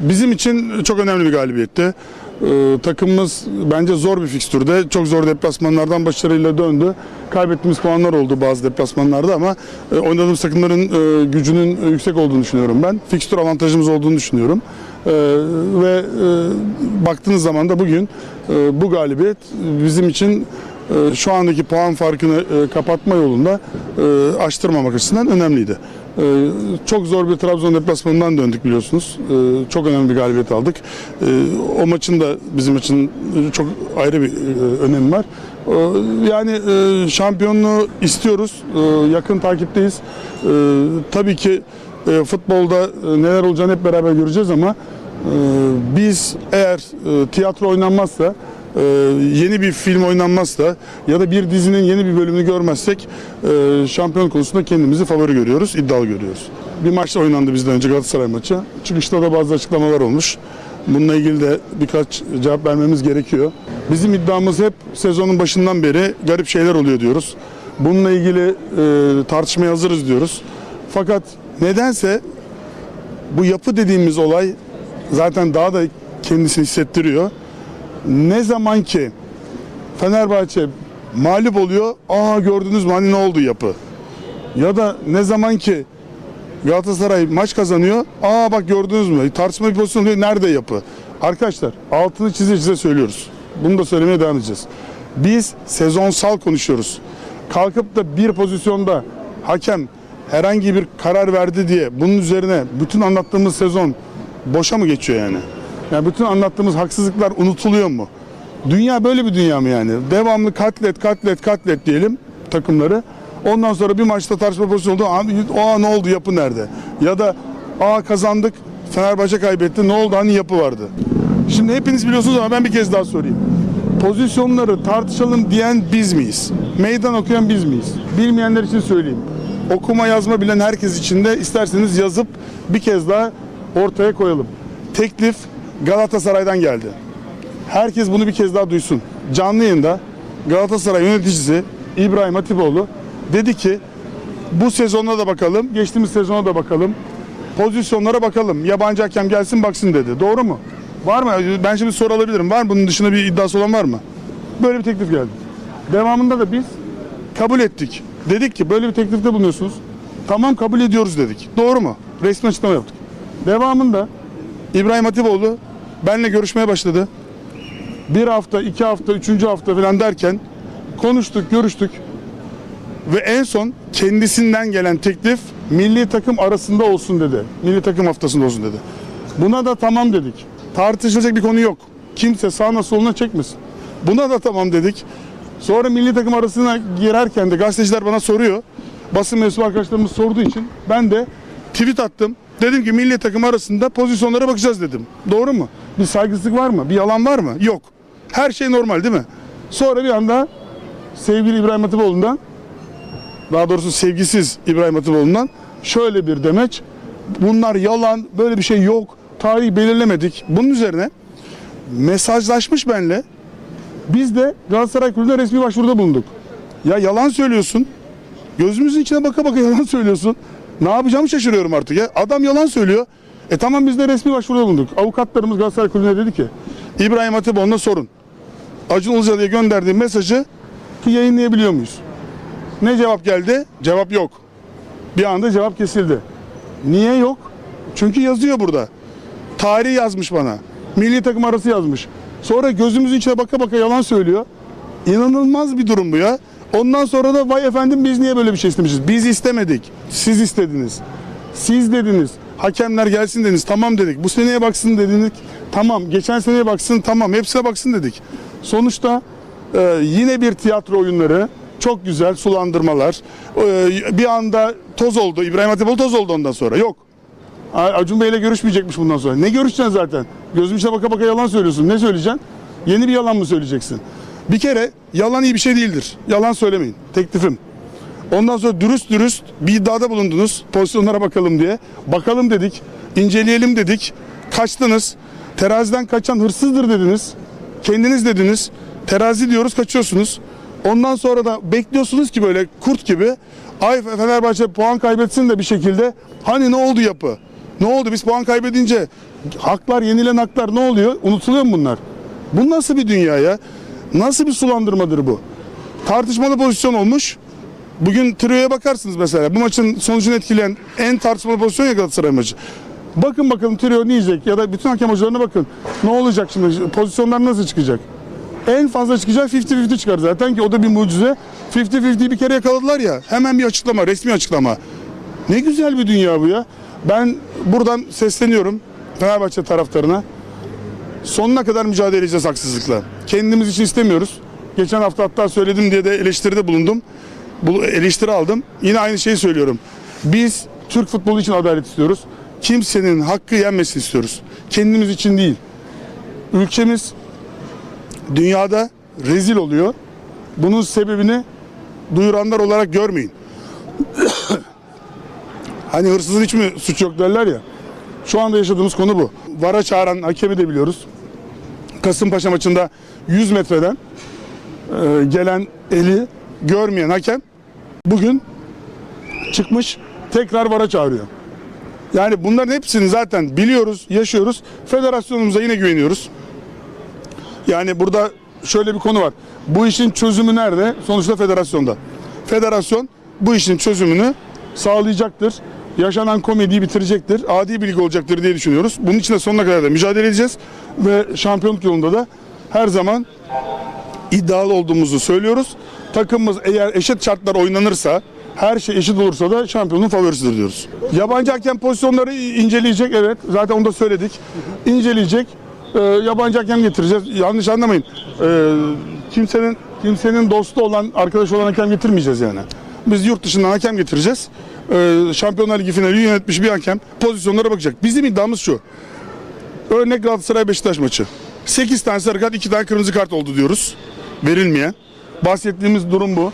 bizim için çok önemli bir galibiyetti. Ee, takımımız bence zor bir fikstürde. Çok zor deplasmanlardan başarıyla döndü. Kaybettiğimiz puanlar oldu bazı deplasmanlarda ama e, oynadığımız takımların e, gücünün e, yüksek olduğunu düşünüyorum ben. Fikstür avantajımız olduğunu düşünüyorum. Ee, ve e, baktığınız zaman da bugün e, bu galibiyet bizim için e, şu andaki puan farkını e, kapatma yolunda e, aştırmamak açısından önemliydi. E, Çok zor bir Trabzon deplasmanından döndük biliyorsunuz. E, Çok önemli bir galibiyet aldık. E, O maçın da bizim için çok ayrı bir e, önemi var. E, Yani e, şampiyonluğu istiyoruz. E, Yakın takipteyiz. E, Tabii ki e, futbolda e, neler olacağını hep beraber göreceğiz ama e, biz eğer e, tiyatro oynanmazsa e, yeni bir film oynanmazsa ya da bir dizinin yeni bir bölümünü görmezsek e, şampiyon konusunda kendimizi favori görüyoruz, iddialı görüyoruz. Bir maç oynandı bizden önce Galatasaray maçı. Çıkışta da bazı açıklamalar olmuş. Bununla ilgili de birkaç cevap vermemiz gerekiyor. Bizim iddiamız hep sezonun başından beri garip şeyler oluyor diyoruz. Bununla ilgili e, tartışmaya hazırız diyoruz. Fakat nedense bu yapı dediğimiz olay zaten daha da kendisini hissettiriyor. Ne zaman ki Fenerbahçe mağlup oluyor, aa gördünüz mü hani ne oldu yapı. Ya da ne zaman ki Galatasaray maç kazanıyor, aa bak gördünüz mü tartışma bir pozisyon oluyor, nerede yapı. Arkadaşlar altını çize çize söylüyoruz. Bunu da söylemeye devam edeceğiz. Biz sezonsal konuşuyoruz. Kalkıp da bir pozisyonda hakem herhangi bir karar verdi diye bunun üzerine bütün anlattığımız sezon boşa mı geçiyor yani? Yani bütün anlattığımız haksızlıklar unutuluyor mu? Dünya böyle bir dünya mı yani? Devamlı katlet, katlet, katlet diyelim takımları. Ondan sonra bir maçta tartışma pozisyonu oldu. Abi, Aa ne oldu yapı nerede? Ya da aa kazandık Fenerbahçe kaybetti ne oldu hani yapı vardı. Şimdi hepiniz biliyorsunuz ama ben bir kez daha sorayım. Pozisyonları tartışalım diyen biz miyiz? Meydan okuyan biz miyiz? Bilmeyenler için söyleyeyim. Okuma yazma bilen herkes için de isterseniz yazıp bir kez daha ortaya koyalım. Teklif Galatasaray'dan geldi. Herkes bunu bir kez daha duysun. Canlı yayında Galatasaray yöneticisi İbrahim Hatipoğlu dedi ki bu sezona da bakalım, geçtiğimiz sezona da bakalım. Pozisyonlara bakalım. Yabancı hakem gelsin baksın dedi. Doğru mu? Var mı? Ben şimdi soru alabilirim. Var mı? Bunun dışında bir iddiası olan var mı? Böyle bir teklif geldi. Devamında da biz kabul ettik. Dedik ki böyle bir teklifte bulunuyorsunuz. Tamam kabul ediyoruz dedik. Doğru mu? Resmi açıklama yaptık. Devamında İbrahim Hatipoğlu benle görüşmeye başladı. Bir hafta, iki hafta, üçüncü hafta falan derken konuştuk, görüştük. Ve en son kendisinden gelen teklif milli takım arasında olsun dedi. Milli takım haftasında olsun dedi. Buna da tamam dedik. Tartışılacak bir konu yok. Kimse sağına soluna çekmesin. Buna da tamam dedik. Sonra milli takım arasına girerken de gazeteciler bana soruyor. Basın mensubu arkadaşlarımız sorduğu için ben de tweet attım. Dedim ki milli takım arasında pozisyonlara bakacağız dedim. Doğru mu? Bir saygısızlık var mı? Bir yalan var mı? Yok. Her şey normal değil mi? Sonra bir anda sevgili İbrahim Hatipoğlu'ndan daha doğrusu sevgisiz İbrahim Hatipoğlu'ndan şöyle bir demeç. Bunlar yalan, böyle bir şey yok. Tarihi belirlemedik. Bunun üzerine mesajlaşmış benle. Biz de Galatasaray Kulübü'ne resmi başvuruda bulunduk. Ya yalan söylüyorsun. Gözümüzün içine baka baka yalan söylüyorsun. Ne yapacağımı şaşırıyorum artık ya. Adam yalan söylüyor. E tamam biz de resmi başvuruda bulunduk. Avukatlarımız Galatasaray Kulübü'ne dedi ki İbrahim Hatipoğlu'na sorun. Acun Ilıcalı'ya gönderdiği mesajı yayınlayabiliyor muyuz? Ne cevap geldi? Cevap yok. Bir anda cevap kesildi. Niye yok? Çünkü yazıyor burada. Tarih yazmış bana. Milli takım arası yazmış. Sonra gözümüzün içine baka baka yalan söylüyor. İnanılmaz bir durum bu ya. Ondan sonra da vay efendim biz niye böyle bir şey istemişiz? Biz istemedik. Siz istediniz. Siz dediniz. Hakemler gelsin dediniz. Tamam dedik. Bu seneye baksın dedik. Tamam. Geçen seneye baksın. Tamam. Hepsine baksın dedik. Sonuçta e, yine bir tiyatro oyunları. Çok güzel sulandırmalar. E, bir anda toz oldu. İbrahim Hatipoğlu toz oldu ondan sonra. Yok. Acun Bey'le görüşmeyecekmiş bundan sonra. Ne görüşeceksin zaten? Gözüm içine baka baka yalan söylüyorsun. Ne söyleyeceksin? Yeni bir yalan mı söyleyeceksin? Bir kere yalan iyi bir şey değildir. Yalan söylemeyin. Teklifim. Ondan sonra dürüst dürüst bir iddiada bulundunuz. Pozisyonlara bakalım diye. Bakalım dedik. inceleyelim dedik. Kaçtınız. Teraziden kaçan hırsızdır dediniz. Kendiniz dediniz. Terazi diyoruz kaçıyorsunuz. Ondan sonra da bekliyorsunuz ki böyle kurt gibi ay Fenerbahçe puan kaybetsin de bir şekilde hani ne oldu yapı? Ne oldu? Biz puan kaybedince haklar, yenilen haklar ne oluyor? Unutuluyor mu bunlar? Bu nasıl bir dünya ya? Nasıl bir sulandırmadır bu? Tartışmalı pozisyon olmuş. Bugün Trio'ya bakarsınız mesela. Bu maçın sonucunu etkileyen en tartışmalı pozisyon ya Galatasaray maçı. Bakın bakalım Trio ne yiyecek ya da bütün hakem hocalarına bakın. Ne olacak şimdi? Pozisyonlar nasıl çıkacak? En fazla çıkacak 50-50 çıkar zaten ki o da bir mucize. 50-50'yi bir kere yakaladılar ya. Hemen bir açıklama, resmi açıklama. Ne güzel bir dünya bu ya. Ben buradan sesleniyorum Fenerbahçe taraftarına. Sonuna kadar mücadele edeceğiz haksızlıkla. Kendimiz için istemiyoruz. Geçen hafta hatta söyledim diye de eleştiride bulundum. Bu eleştiri aldım. Yine aynı şeyi söylüyorum. Biz Türk futbolu için adalet istiyoruz. Kimsenin hakkı yenmesini istiyoruz. Kendimiz için değil. Ülkemiz dünyada rezil oluyor. Bunun sebebini duyuranlar olarak görmeyin. hani hırsızın hiç mi suç yok derler ya. Şu anda yaşadığımız konu bu. Vara çağıran hakemi de biliyoruz. Kasımpaşa maçında 100 metreden e, gelen eli görmeyen hakem bugün çıkmış tekrar vara çağırıyor. Yani bunların hepsini zaten biliyoruz, yaşıyoruz. Federasyonumuza yine güveniyoruz. Yani burada şöyle bir konu var. Bu işin çözümü nerede? Sonuçta federasyonda. Federasyon bu işin çözümünü sağlayacaktır. Yaşanan komediyi bitirecektir. Adi bir lig olacaktır diye düşünüyoruz. Bunun için de sonuna kadar da mücadele edeceğiz. Ve şampiyonluk yolunda da her zaman iddialı olduğumuzu söylüyoruz. Takımımız eğer eşit şartlar oynanırsa, her şey eşit olursa da şampiyonun favorisidir diyoruz. Yabancı hakem pozisyonları inceleyecek evet. Zaten onu da söyledik. İnceleyecek. Ee, yabancı hakem getireceğiz. Yanlış anlamayın. Ee, kimsenin kimsenin dostu olan, arkadaş olan hakem getirmeyeceğiz yani. Biz yurt dışından hakem getireceğiz. Ee, Şampiyonlar Ligi finali yönetmiş bir hakem pozisyonlara bakacak. Bizim iddiamız şu. Örnek Galatasaray Beşiktaş maçı. 8 tane sarı kart, 2 tane kırmızı kart oldu diyoruz. Verilmeyen. Bahsettiğimiz durum bu.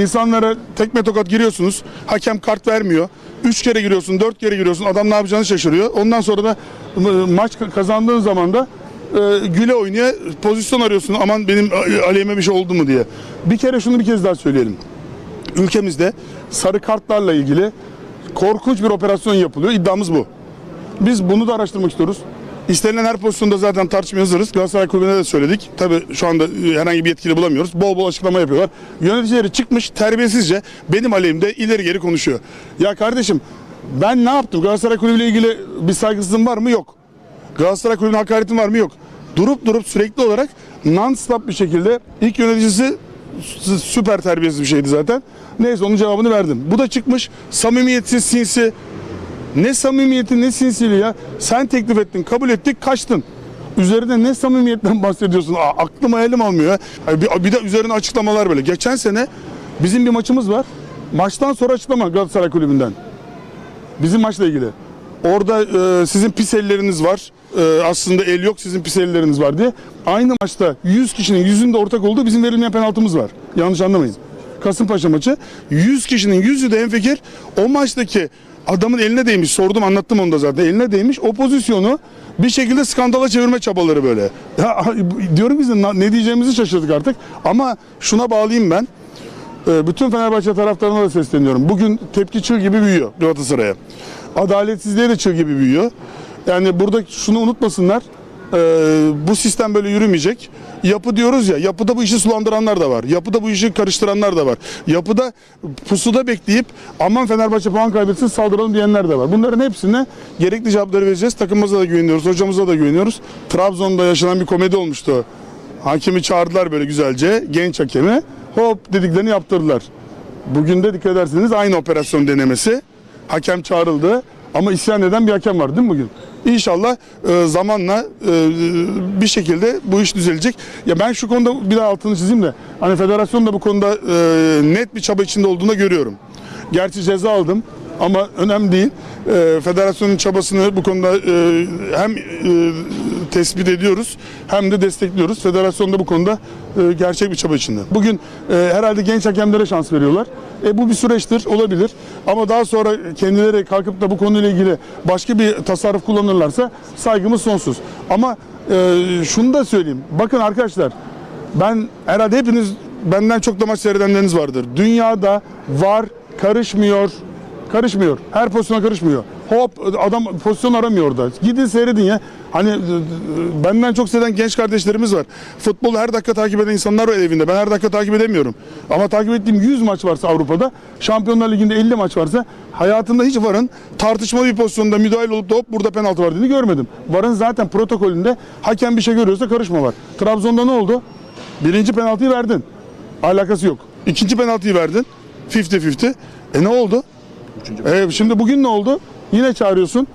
İnsanlara tekme tokat giriyorsunuz. Hakem kart vermiyor. 3 kere giriyorsun, 4 kere giriyorsun. Adam ne yapacağını şaşırıyor. Ondan sonra da e, maç kazandığın zaman da e, güle oynaya pozisyon arıyorsun. Aman benim e, aleyhime bir şey oldu mu diye. Bir kere şunu bir kez daha söyleyelim. Ülkemizde sarı kartlarla ilgili korkunç bir operasyon yapılıyor. İddiamız bu. Biz bunu da araştırmak istiyoruz. İstenilen her pozisyonda zaten tartışmaya hazırız. Galatasaray Kulübü'ne de söyledik. Tabii şu anda e, herhangi bir yetkili bulamıyoruz. Bol bol açıklama yapıyorlar. Yöneticileri çıkmış terbiyesizce benim aleyhimde ileri geri konuşuyor. Ya kardeşim ben ne yaptım? Galatasaray Kulübü ile ilgili bir saygısızlığım var mı? Yok. Galatasaray Kulübü'ne hakaretim var mı? Yok. Durup durup sürekli olarak non-stop bir şekilde ilk yöneticisi süper terbiyesiz bir şeydi zaten. Neyse onun cevabını verdim. Bu da çıkmış samimiyetsiz sinsi ne samimiyeti ne sinsiliği ya. Sen teklif ettin, kabul ettik, kaçtın. Üzerinde ne samimiyetten bahsediyorsun? Aa, aklım hayalim almıyor. ya. Ay, Bir, bir de üzerine açıklamalar böyle. Geçen sene bizim bir maçımız var. Maçtan sonra açıklama Galatasaray Kulübü'nden. Bizim maçla ilgili. Orada e, sizin pis elleriniz var. E, aslında el yok sizin pis elleriniz var diye. Aynı maçta 100 kişinin yüzünde ortak olduğu bizim verilmeyen penaltımız var. Yanlış anlamayın. Kasımpaşa maçı 100 kişinin yüzü de enfikir o maçtaki adamın eline değmiş. Sordum anlattım onu da zaten. Eline değmiş. O pozisyonu bir şekilde skandala çevirme çabaları böyle. Ya, diyorum biz ne diyeceğimizi şaşırdık artık. Ama şuna bağlayayım ben. Ee, Bütün Fenerbahçe taraftarına da sesleniyorum. Bugün tepki çığ gibi büyüyor Galatasaray'a. Adaletsizliğe de çığ gibi büyüyor. Yani burada şunu unutmasınlar. Ee, bu sistem böyle yürümeyecek. Yapı diyoruz ya, yapıda bu işi sulandıranlar da var. Yapıda bu işi karıştıranlar da var. Yapıda pusuda bekleyip aman Fenerbahçe puan kaybetsin saldıralım diyenler de var. Bunların hepsine gerekli cevapları vereceğiz. Takımımıza da güveniyoruz, hocamıza da güveniyoruz. Trabzon'da yaşanan bir komedi olmuştu. Hakemi çağırdılar böyle güzelce, genç hakemi. Hop dediklerini yaptırdılar. Bugün de dikkat ederseniz aynı operasyon denemesi. Hakem çağrıldı ama isyan eden bir hakem var değil mi bugün? İnşallah e, zamanla e, bir şekilde bu iş düzelecek. Ya ben şu konuda bir daha altını çizeyim de hani federasyon da bu konuda e, net bir çaba içinde olduğunu görüyorum. Gerçi ceza aldım ama önemli değil. E, federasyonun çabasını bu konuda e, hem e, tespit ediyoruz hem de destekliyoruz. Federasyon da bu konuda e, gerçek bir çaba içinde. Bugün e, herhalde genç hakemlere şans veriyorlar. E, bu bir süreçtir, olabilir. Ama daha sonra kendileri kalkıp da bu konuyla ilgili başka bir tasarruf kullanırlarsa saygımız sonsuz. Ama e, şunu da söyleyeyim. Bakın arkadaşlar ben herhalde hepiniz benden çok da maç seyredenleriniz vardır. Dünyada var karışmıyor. Karışmıyor. Her pozisyona karışmıyor. Hop adam pozisyon aramıyor orada. Gidin seyredin ya. Hani benden çok seyreden genç kardeşlerimiz var. Futbolu her dakika takip eden insanlar var evinde. Ben her dakika takip edemiyorum. Ama takip ettiğim 100 maç varsa Avrupa'da, Şampiyonlar Ligi'nde 50 maç varsa hayatımda hiç varın tartışmalı bir pozisyonda müdahale olup da hop burada penaltı var dediğini görmedim. Varın zaten protokolünde hakem bir şey görüyorsa karışma var. Trabzon'da ne oldu? Birinci penaltıyı verdin. Alakası yok. İkinci penaltıyı verdin. 50-50. E ne oldu? E, şimdi bugün ne oldu? Yine çağırıyorsun.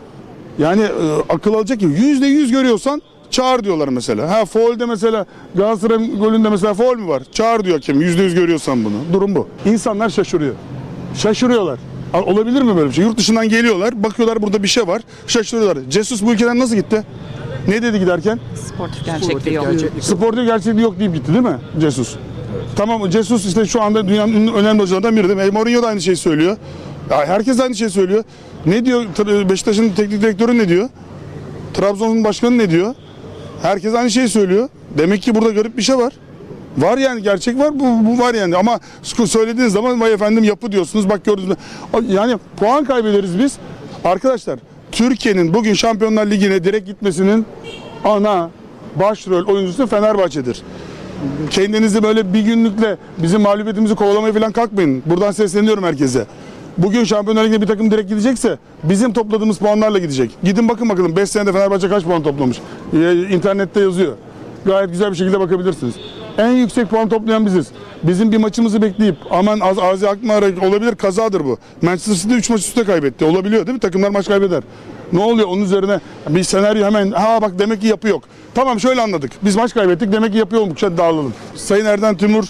Yani e, akıl alacak gibi. Yüzde yüz görüyorsan çağır diyorlar mesela. Ha foul'de mesela Galatasaray'ın golünde mesela foul mü var? Çağır diyor hakem. Yüzde yüz görüyorsan bunu. Durum bu. İnsanlar şaşırıyor. Şaşırıyorlar. Olabilir mi böyle bir şey? Yurt dışından geliyorlar, bakıyorlar burada bir şey var, şaşırıyorlar. Jesus bu ülkeden nasıl gitti? Ne dedi giderken? Sportif gerçekliği yok. Sportif gerçekliği yok deyip gitti değil mi Jesus? Tamam Jesus işte şu anda dünyanın önemli hocalarından biri değil mi? E, Mourinho da aynı şeyi söylüyor. Ya herkes aynı şeyi söylüyor. Ne diyor Beşiktaş'ın teknik direktörü ne diyor? Trabzon'un başkanı ne diyor? Herkes aynı şeyi söylüyor. Demek ki burada garip bir şey var. Var yani gerçek var bu, bu var yani ama söylediğiniz zaman vay efendim yapı diyorsunuz bak gördünüz mü? Yani puan kaybederiz biz. Arkadaşlar Türkiye'nin bugün Şampiyonlar Ligi'ne direkt gitmesinin ana başrol oyuncusu Fenerbahçe'dir. Kendinizi böyle bir günlükle bizim mağlubiyetimizi kovalamaya falan kalkmayın. Buradan sesleniyorum herkese. Bugün Şampiyonlar Ligi'ne bir takım direkt gidecekse bizim topladığımız puanlarla gidecek. Gidin bakın bakalım 5 senede Fenerbahçe kaç puan toplamış. Ee, internette yazıyor. Gayet güzel bir şekilde bakabilirsiniz. En yüksek puan toplayan biziz. Bizim bir maçımızı bekleyip aman az Azi Akmar olabilir kazadır bu. Manchester City 3 maç üstte kaybetti. Olabiliyor değil mi? Takımlar maç kaybeder. Ne oluyor onun üzerine bir senaryo hemen ha bak demek ki yapı yok. Tamam şöyle anladık. Biz maç kaybettik demek ki yapı yokmuş. Hadi dağılalım. Sayın Erden Timur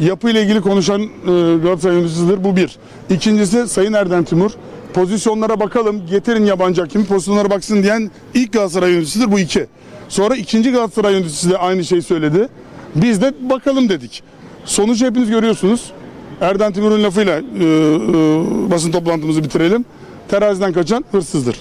yapı ile ilgili konuşan e. Bu bir. İkincisi Sayın Erden Timur pozisyonlara bakalım getirin yabancı hakemi pozisyonlara baksın diyen ilk Galatasaray yöneticisidir. Bu iki. Sonra ikinci Galatasaray yöneticisi de aynı şeyi söyledi. Biz de bakalım dedik. Sonucu hepiniz görüyorsunuz. Erden Timur'un lafıyla e, e, basın toplantımızı bitirelim. Teraziden kaçan hırsızdır.